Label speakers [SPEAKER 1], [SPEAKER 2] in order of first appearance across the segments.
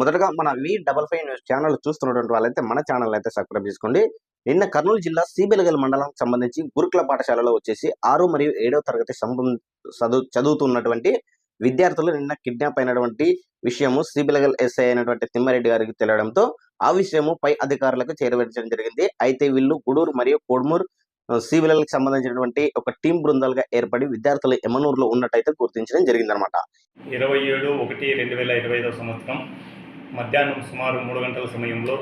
[SPEAKER 1] మొదటగా మన V double five news channel చూస్తున్నటువంటి వాళ్ళైతే మన ఛానల్ అయితే సబ్స్క్రైబ్ చేసుకోండి. నిన్న కర్నూలు జిల్లా సిబిలగల్ మండలం సంబంధించి గురుకుల పాఠశాలలో వచ్చేసి ఆరు మరియు ఏడవ తరగతి చదువు చదువుతున్నటువంటి విద్యార్థులు నిన్న కిడ్నాప్ అయినటువంటి విషయము సిబిలగల్ ఎస్ఐ అయినటువంటి తిమ్మారెడ్డి గారికి తెలియడంతో ఆ విషయము పై అధికారులకు చేరవేర్చడం జరిగింది. అయితే వీళ్ళు గుడూరు మరియు కొడుమూరు సిబిలకి సంబంధించినటువంటి ఒక టీం బృందాలుగా ఏర్పడి విద్యార్థులు ఎమనూరులో ఉన్నట్టయితే గుర్తించడం జరిగిందనమాట
[SPEAKER 2] ఇరవై ఏడు ఒకటి రెండు వేల ఇరవై ఐదవ సంవత్సరం మధ్యాహ్నం సుమారు మూడు గంటల సమయంలో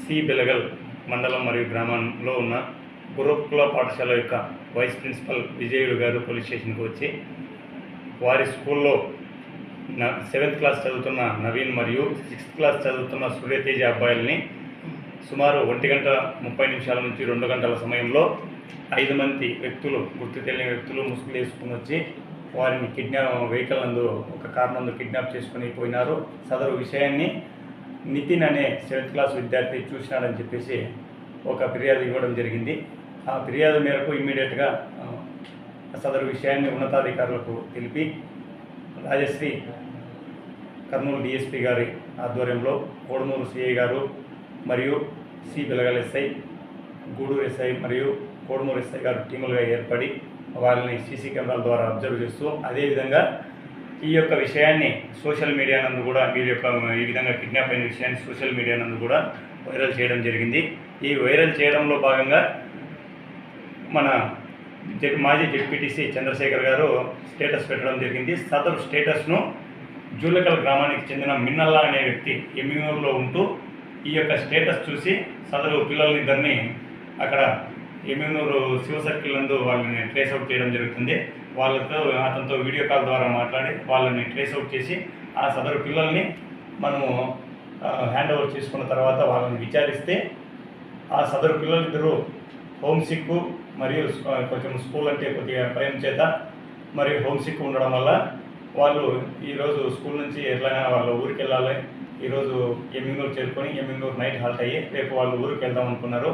[SPEAKER 2] సి బెలగల్ మండలం మరియు గ్రామంలో ఉన్న గురుకుల పాఠశాల యొక్క వైస్ ప్రిన్సిపల్ విజయుడు గారు పోలీస్ స్టేషన్కి వచ్చి వారి స్కూల్లో న సెవెంత్ క్లాస్ చదువుతున్న నవీన్ మరియు సిక్స్త్ క్లాస్ చదువుతున్న సూర్యతేజ అబ్బాయిల్ని సుమారు ఒంటి గంట ముప్పై నిమిషాల నుంచి రెండు గంటల సమయంలో ఐదు మంది వ్యక్తులు గుర్తు తెలియని వ్యక్తులు ముసుగులు వేసుకుని వచ్చి వారిని కిడ్నాప్ వెహికల్ నందు ఒక కార్ నందు కిడ్నాప్ చేసుకుని పోయినారు. సదరు విషయాన్ని నితిన్ అనే సెవెంత్ క్లాస్ విద్యార్థి చూసినాడని చెప్పేసి ఒక ఫిర్యాదు ఇవ్వడం జరిగింది. ఆ ఫిర్యాదు మేరకు ఇమ్మీడియట్గా సదరు విషయాన్ని ఉన్నతాధికారులకు తెలిపి రాజశ్రీ కర్నూలు డిఎస్పీ గారి ఆధ్వర్యంలో కోడమూరు సిఐ గారు మరియు C Bilagal SI Gudur SI మరియు కోడుమూరు ఎస్ఐ గారు టీములుగా ఏర్పడి వాళ్ళని సీసీ కెమెరాల ద్వారా అబ్జర్వ్ చేస్తూ అదేవిధంగా ఈ యొక్క విషయాన్ని సోషల్ మీడియా నందు కూడా వీరి యొక్క ఈ విధంగా కిడ్నాప్ అయిన విషయాన్ని సోషల్ మీడియా నందు కూడా వైరల్ చేయడం జరిగింది. ఈ వైరల్ చేయడంలో భాగంగా మన జెడ్ మాజీ జెడ్పీటీసీ చంద్రశేఖర్ గారు స్టేటస్ పెట్టడం జరిగింది. సదరు స్టేటస్ను జూలకల్ గ్రామానికి చెందిన మిన్నల్లా అనే వ్యక్తి ఎమ్మిగూరులో ఉంటూ ఈ యొక్క స్టేటస్ చూసి సదరు పిల్లలిద్దరిని అక్కడ ఎమ్మెనూరు శివ సర్కిల్ నందు వాళ్ళని ట్రేస్ అవుట్ చేయడం జరుగుతుంది. వాళ్ళతో అతనితో వీడియో కాల్ ద్వారా మాట్లాడి వాళ్ళని ట్రేస్ అవుట్ చేసి ఆ సదరు పిల్లల్ని మనము హ్యాండ్ ఓవర్ చేసుకున్న తర్వాత వాళ్ళని విచారిస్తే ఆ సదరు పిల్లలిద్దరూ హోమ్ సిక్ మరియు కొంచెం స్కూల్ అంటే కొద్దిగా భయం చేత మరియు హోమ్ సిక్ ఉండడం వల్ల వాళ్ళు ఈరోజు స్కూల్ నుంచి ఎట్లయినా వాళ్ళ ఊరికి వెళ్ళాలి ఈరోజు ఎమ్మింగూరు చేరుకొని ఎమ్మింగూరు నైట్ హాల్ట్ అయ్యి రేపు వాళ్ళు ఊరికి వెళ్దాం అనుకున్నారు.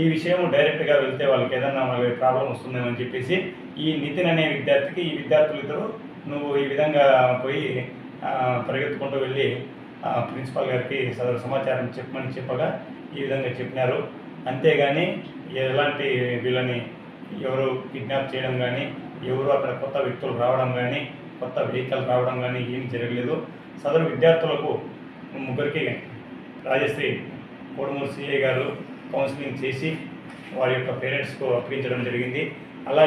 [SPEAKER 2] ఈ విషయం డైరెక్ట్గా వెళ్తే వాళ్ళకి ఏదన్నా మళ్ళీ ప్రాబ్లం వస్తుందేమని చెప్పేసి ఈ నితిన్ అనే విద్యార్థికి ఈ విద్యార్థులు ఇద్దరు నువ్వు ఈ విధంగా పోయి పరిగెత్తుకుంటూ వెళ్ళి ప్రిన్సిపాల్ గారికి సదరు సమాచారం చెప్పమని చెప్పగా ఈ విధంగా చెప్పినారు. అంతేగాని ఎలాంటి వీళ్ళని ఎవరు కిడ్నాప్ చేయడం కానీ ఎవరు అక్కడ కొత్త వ్యక్తులు రావడం కానీ కొత్త వెహికల్ రావడం కానీ ఏం జరగలేదు. సదరు విద్యార్థులకు ముగ్గురికి రాజశ్రీ కోడుమూరు సిఐ గారు కౌన్సిలింగ్ చేసి వారి యొక్క పేరెంట్స్కు అప్పగించడం జరిగింది. అలాగే